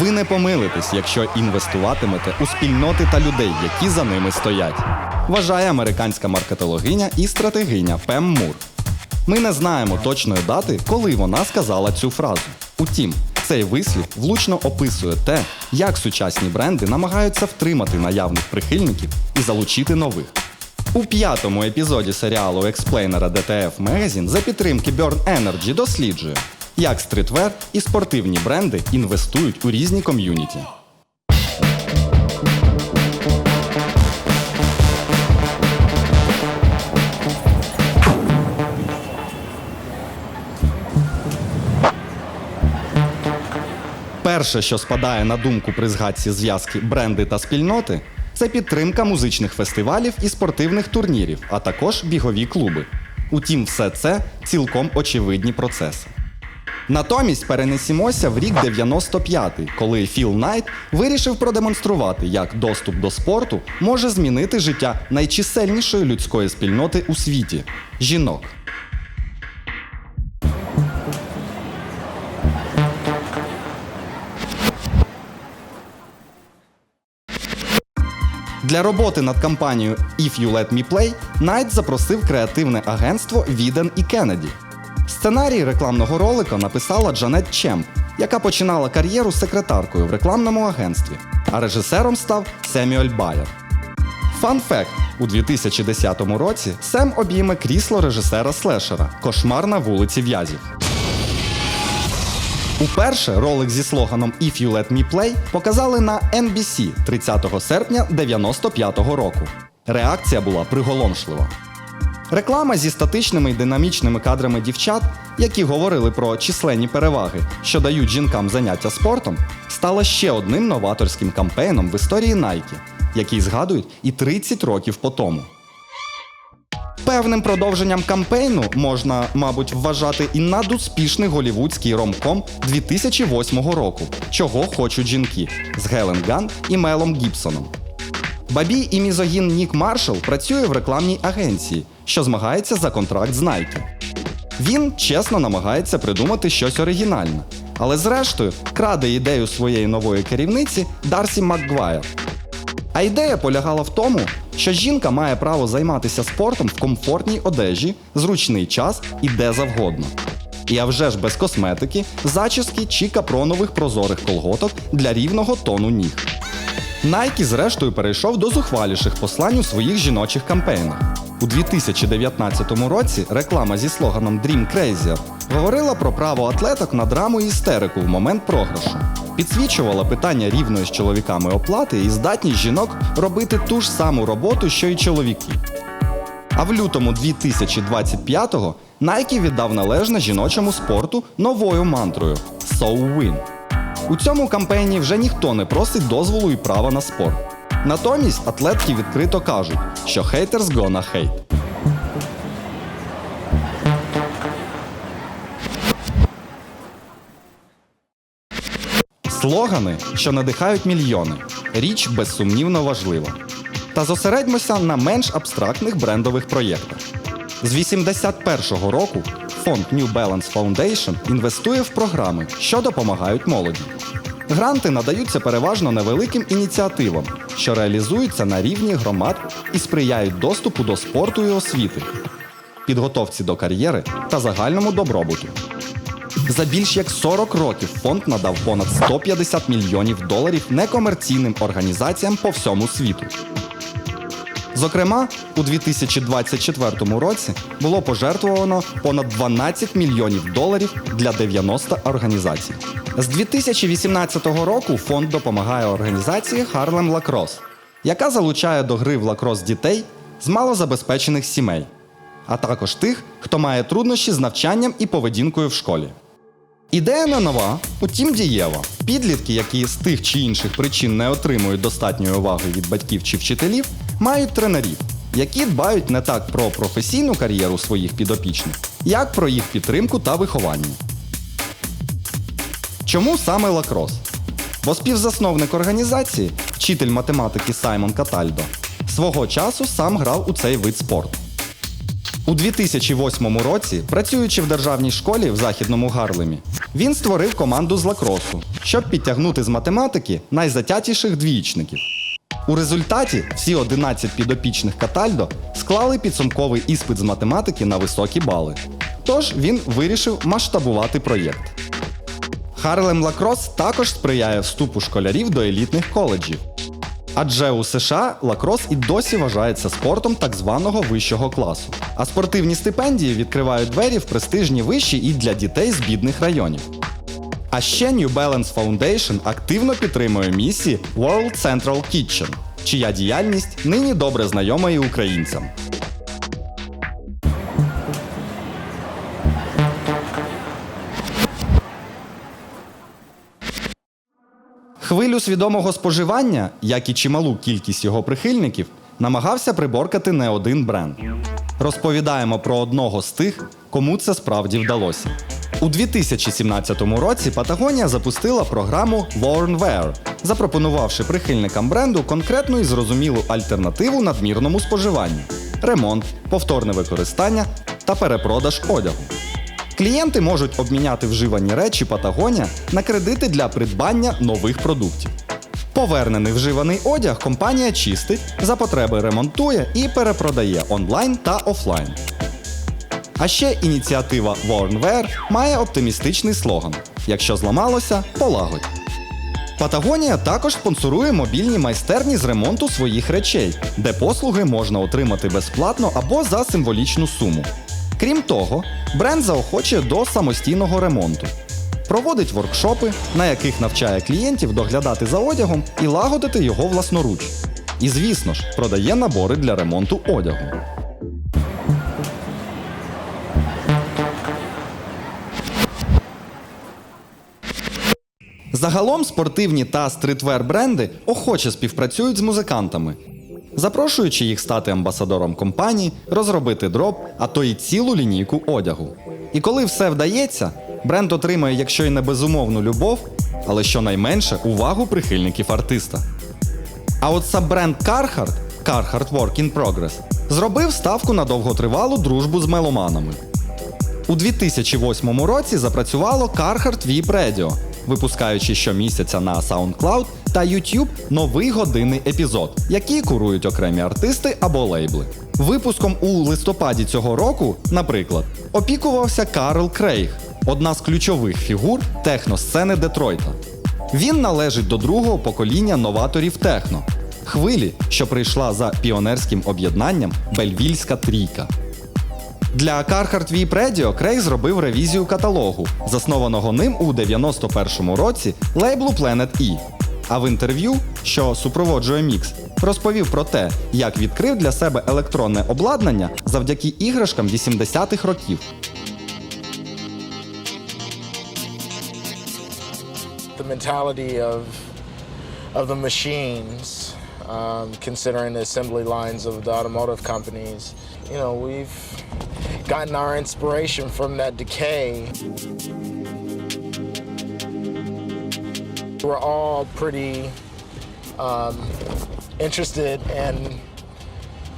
Ви не помилитесь, якщо інвестуватимете у спільноти та людей, які за ними стоять. Вважає американська маркетологиня і стратегиня Пем Мур. Ми не знаємо точної дати, коли вона сказала цю фразу. Утім, цей вислів влучно описує те, як сучасні бренди намагаються втримати наявних прихильників і залучити нових. У п'ятому епізоді серіалу експлейнера DTF Magazine за підтримки Burn Energy досліджує, як стрітвер і спортивні бренди інвестують у різні ком'юніті. Перше, що спадає на думку при згадці зв'язки бренди та спільноти, це підтримка музичних фестивалів і спортивних турнірів, а також бігові клуби. Утім, все це цілком очевидні процеси. Натомість перенесімося в рік 95-й, коли Філ Найт вирішив продемонструвати, як доступ до спорту може змінити життя найчисельнішої людської спільноти у світі жінок. Для роботи над кампанією If You Let Me Play Найт запросив креативне агентство Віден і Кеннеді. Сценарій рекламного ролика написала Джанет Чемп, яка починала кар'єру секретаркою в рекламному агентстві, а режисером став Семюель Байер. Фан факт: у 2010 році Сем обійме крісло режисера слешера Кошмар на вулиці В'язів. Уперше ролик зі слоганом If You Let Me Play показали на NBC 30 серпня 95-го року. Реакція була приголомшлива. Реклама зі статичними й динамічними кадрами дівчат, які говорили про численні переваги, що дають жінкам заняття спортом, стала ще одним новаторським кампейном в історії Nike, який згадують і 30 років по тому. Певним продовженням кампейну можна, мабуть, вважати і надуспішний голівудський ромком 2008 року Чого хочуть жінки з Гелен Ган і Мелом Гібсоном. Бабій і мізогін Нік Маршал працює в рекламній агенції, що змагається за контракт з Nike. Він чесно намагається придумати щось оригінальне, але зрештою краде ідею своєї нової керівниці Дарсі Макгвайр. А ідея полягала в тому, що жінка має право займатися спортом в комфортній одежі, зручний час і де завгодно. І а вже ж без косметики, зачіски чи капронових прозорих колготок для рівного тону ніг. Nike зрештою перейшов до зухваліших послань у своїх жіночих кампейнах. У 2019 році реклама зі слоганом Dream Crazier говорила про право атлеток на драму і істерику в момент програшу, підсвічувала питання рівної з чоловіками оплати і здатність жінок робити ту ж саму роботу, що й чоловіки. А в лютому 2025-го Nike віддав належне жіночому спорту новою мантрою So Win. У цьому кампейні вже ніхто не просить дозволу і права на спорт. Натомість атлетки відкрито кажуть, що haters gonna hate. Слогани, що надихають мільйони. Річ безсумнівно важлива. Та зосередьмося на менш абстрактних брендових проєктах. З 81-го року фонд New Balance Foundation інвестує в програми, що допомагають молоді. Гранти надаються переважно невеликим ініціативам, що реалізуються на рівні громад і сприяють доступу до спорту і освіти, підготовці до кар'єри та загальному добробуту. За більш як 40 років фонд надав понад 150 мільйонів доларів некомерційним організаціям по всьому світу. Зокрема, у 2024 році було пожертвовано понад 12 мільйонів доларів для 90 організацій. З 2018 року фонд допомагає організації Harlem Lacrosse, яка залучає до гри в лакрос дітей з малозабезпечених сімей, а також тих, хто має труднощі з навчанням і поведінкою в школі. Ідея не нова, утім дієва. Підлітки, які з тих чи інших причин не отримують достатньої уваги від батьків чи вчителів, мають тренерів, які дбають не так про професійну кар'єру своїх підопічних, як про їх підтримку та виховання. Чому саме лакрос? Бо співзасновник організації, вчитель математики Саймон Катальдо, свого часу сам грав у цей вид спорту. У 2008 році, працюючи в державній школі в західному Гарлемі, він створив команду з лакросу, щоб підтягнути з математики найзатятіших двієчників. У результаті всі 11 підопічних Катальдо склали підсумковий іспит з математики на високі бали. Тож він вирішив масштабувати проєкт. Харлем Лакрос також сприяє вступу школярів до елітних коледжів. Адже у США лакрос і досі вважається спортом так званого вищого класу. А спортивні стипендії відкривають двері в престижні виші і для дітей з бідних районів. А ще New Balance Foundation активно підтримує місії World Central Kitchen, чия діяльність нині добре знайома і українцям. Хвилю свідомого споживання, як і чималу кількість його прихильників, намагався приборкати не один бренд. Розповідаємо про одного з тих, кому це справді вдалося. У 2017 році Патагонія запустила програму Worn Wear, запропонувавши прихильникам бренду конкретну і зрозумілу альтернативу надмірному споживанню ремонт, повторне використання та перепродаж одягу. Клієнти можуть обміняти вживані речі Патагонія на кредити для придбання нових продуктів. Повернений вживаний одяг компанія чистить, за потреби ремонтує і перепродає онлайн та офлайн. А ще ініціатива Worn Wear має оптимістичний слоган: якщо зламалося, полагодь. Патагонія також спонсорує мобільні майстерні з ремонту своїх речей, де послуги можна отримати безплатно або за символічну суму. Крім того, бренд заохочує до самостійного ремонту. Проводить воркшопи, на яких навчає клієнтів доглядати за одягом і лагодити його власноруч. І, звісно ж, продає набори для ремонту одягу. Загалом спортивні та стритвер бренди охоче співпрацюють з музикантами, запрошуючи їх стати амбасадором компанії, розробити дроп, а то й цілу лінійку одягу. І коли все вдається, бренд отримує, якщо й не безумовну любов, але щонайменше увагу прихильників артиста. А от саббренд Carhartt, Carhartt Work in Progress, зробив ставку на довготривалу дружбу з меломанами. У 2008 році запрацювало Carhartt VIP Radio, випускаючи щомісяця на SoundCloud та YouTube новий годинний епізод, який курують окремі артисти або лейбли. Випуском у листопаді цього року, наприклад, опікувався Карл Крейг, одна з ключових фігур техносцени Детройта. Він належить до другого покоління новаторів техно, хвилі, що прийшла за піонерським об'єднанням Бельвільська трійка. Для Carhartt VIP Radio Крейг зробив ревізію каталогу, заснованого ним у 91-му році лейблу Planet E. А в інтерв'ю, що супроводжує мікс, розповів про те, як відкрив для себе електронне обладнання завдяки іграшкам 80-х років. the mentality of of the machines, um, considering the assembly lines of the automotive companies. You know, we've gotten our inspiration from that decay. We're all pretty um, interested in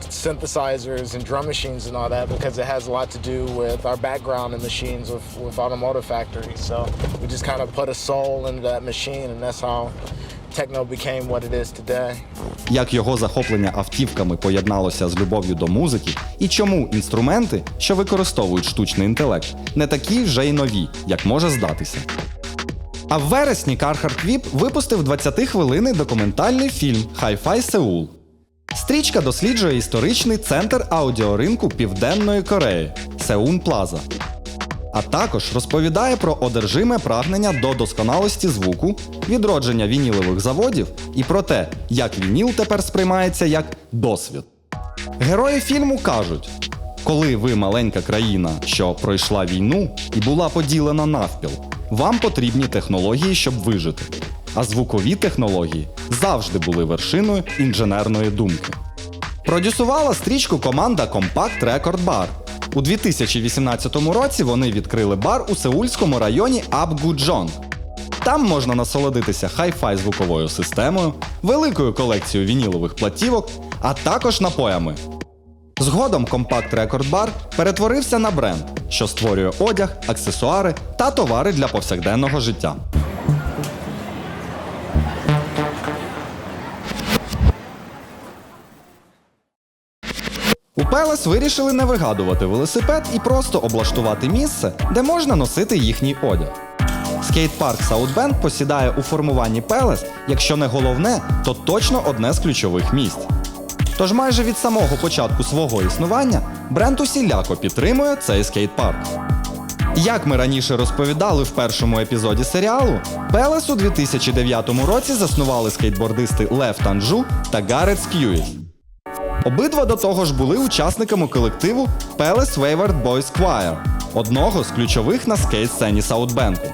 synthesizers and drum machines and all that because it has a lot to do with our background in machines with, with automotive factories. So we just kind of put a soul into that machine, and that's how techno became what it is today. Як його захоплення автівками поєдналося з любов'ю до музики, і чому інструменти, що використовують штучний інтелект, не такі вже й нові, як може здатися. А в вересні Carhartt VIP випустив 20 хвилинний документальний фільм Hi-Fi Сеул. Стрічка досліджує історичний центр аудіоринку Південної Кореї Сеун Плаза. А також розповідає про одержиме прагнення до досконалості звуку, відродження вінілових заводів і про те, як вініл тепер сприймається як досвід. Герої фільму кажуть: коли ви маленька країна, що пройшла війну і була поділена навпіл, вам потрібні технології, щоб вижити. А звукові технології завжди були вершиною інженерної думки. Продюсувала стрічку команда Compact Record Bar. У 2018 році вони відкрили бар у сеульському районі Абгуджон. Там можна насолодитися хай-фай звуковою системою, великою колекцією вінілових платівок, а також напоями. Згодом Compact Record Bar перетворився на бренд, що створює одяг, аксесуари та товари для повсякденного життя. Пелес вирішили не вигадувати велосипед і просто облаштувати місце, де можна носити їхній одяг. Скейт-парк Саутбенд посідає у формуванні Пелес, якщо не головне, то точно одне з ключових місць. Тож майже від самого початку свого існування бренд усіляко підтримує цей скейт-парк. Як ми раніше розповідали в першому епізоді серіалу, Пелес у 2009 році заснували скейтбордисти Лев Танжу та Гарет Скьюіт. Обидва до того ж були учасниками колективу Palace Wayward Boys Choir, одного з ключових на скейт-сцені Саутбенку.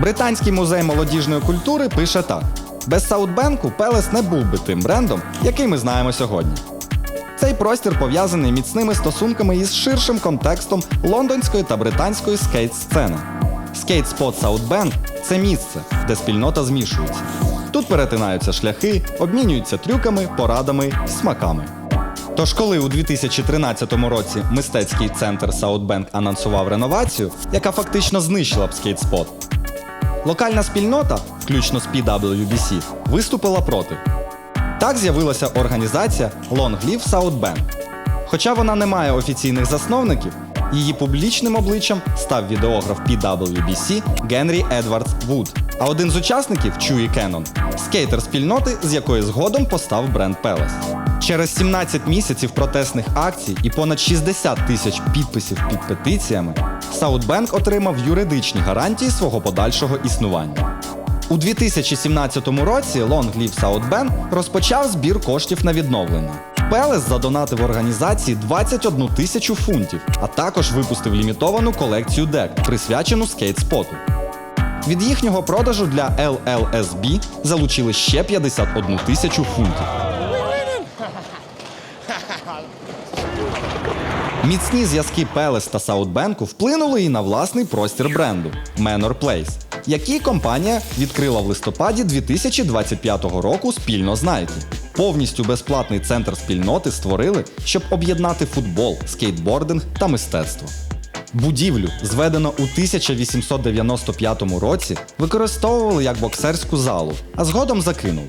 Британський музей молодіжної культури пише так: без Саутбенку Пелес не був би тим брендом, який ми знаємо сьогодні. Цей простір пов'язаний міцними стосунками із ширшим контекстом лондонської та британської скейт-сцени. Скейт-спот Саутбенд це місце, де спільнота змішується. Тут перетинаються шляхи, обмінюються трюками, порадами смаками. Тож, коли у 2013 році мистецький центр Саутбенк анонсував реновацію, яка фактично знищила б скейтспот, локальна спільнота, включно з PWBC, виступила проти. Так з'явилася організація Long Live South Bend. Хоча вона не має офіційних засновників, її публічним обличчям став відеограф PWBC Генрі Едвардс Вуд, а один з учасників Чуї Кеннон скейтер спільноти, з якої згодом постав бренд Пелес. Через 17 місяців протестних акцій і понад 60 тисяч підписів під петиціями, Саутбенк отримав юридичні гарантії свого подальшого існування. У 2017 році Long Live South Bend розпочав збір коштів на відновлення. Пелес задонатив організації 21 тисячу фунтів, а також випустив лімітовану колекцію дек, присвячену скейтспоту. Від їхнього продажу для LLSB залучили ще 51 тисячу фунтів. Міцні зв'язки Пелес та Саутбенку вплинули і на власний простір бренду Manor Place, який компанія відкрила в листопаді 2025 року спільно з Nike. Повністю безплатний центр спільноти створили, щоб об'єднати футбол, скейтбординг та мистецтво. Будівлю, зведено у 1895 році, використовували як боксерську залу, а згодом закинули.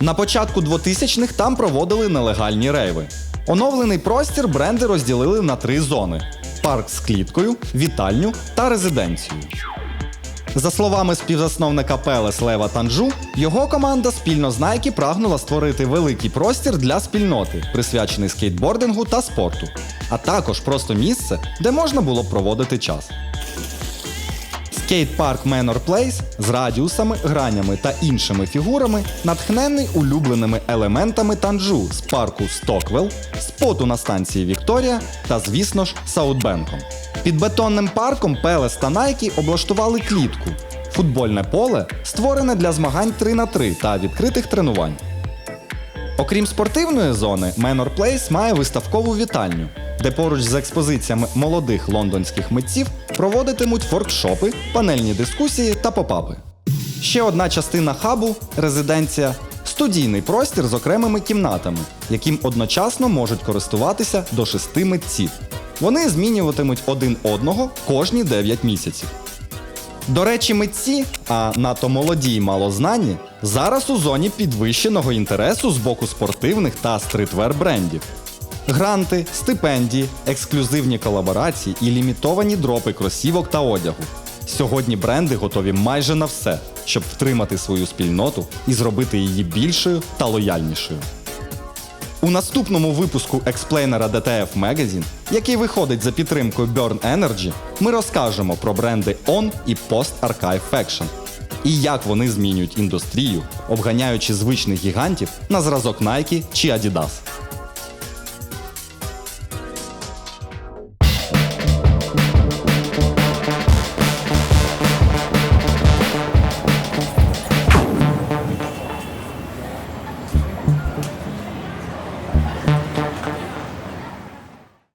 На початку 2000-х там проводили нелегальні рейви. Оновлений простір бренди розділили на три зони: парк з кліткою, вітальню та резиденцію. За словами співзасновника Пелес Лева Танжу, його команда спільно з Nike прагнула створити великий простір для спільноти, присвячений скейтбордингу та спорту, а також просто місце, де можна було проводити час. Скейт-парк Manor Place з радіусами, гранями та іншими фігурами натхнений улюбленими елементами танджу з парку Стоквелл, споту на станції Вікторія та, звісно ж, Саутбенком. Під бетонним парком Пелес та Nike облаштували клітку. Футбольне поле створене для змагань 3 на 3 та відкритих тренувань. Окрім спортивної зони, Manor Place має виставкову вітальню, де поруч з експозиціями молодих лондонських митців проводитимуть воркшопи, панельні дискусії та попапи. Ще одна частина хабу резиденція студійний простір з окремими кімнатами, яким одночасно можуть користуватися до шести митців. Вони змінюватимуть один одного кожні 9 місяців. До речі, митці, а надто молоді й малознані, зараз у зоні підвищеного інтересу з боку спортивних та стритвер брендів. Гранти, стипендії, ексклюзивні колаборації і лімітовані дропи кросівок та одягу. Сьогодні бренди готові майже на все, щоб втримати свою спільноту і зробити її більшою та лояльнішою. У наступному випуску експлейнера DTF Magazine, який виходить за підтримкою Burn Energy, ми розкажемо про бренди On і Post Archive Faction і як вони змінюють індустрію, обганяючи звичних гігантів на зразок Nike чи Adidas.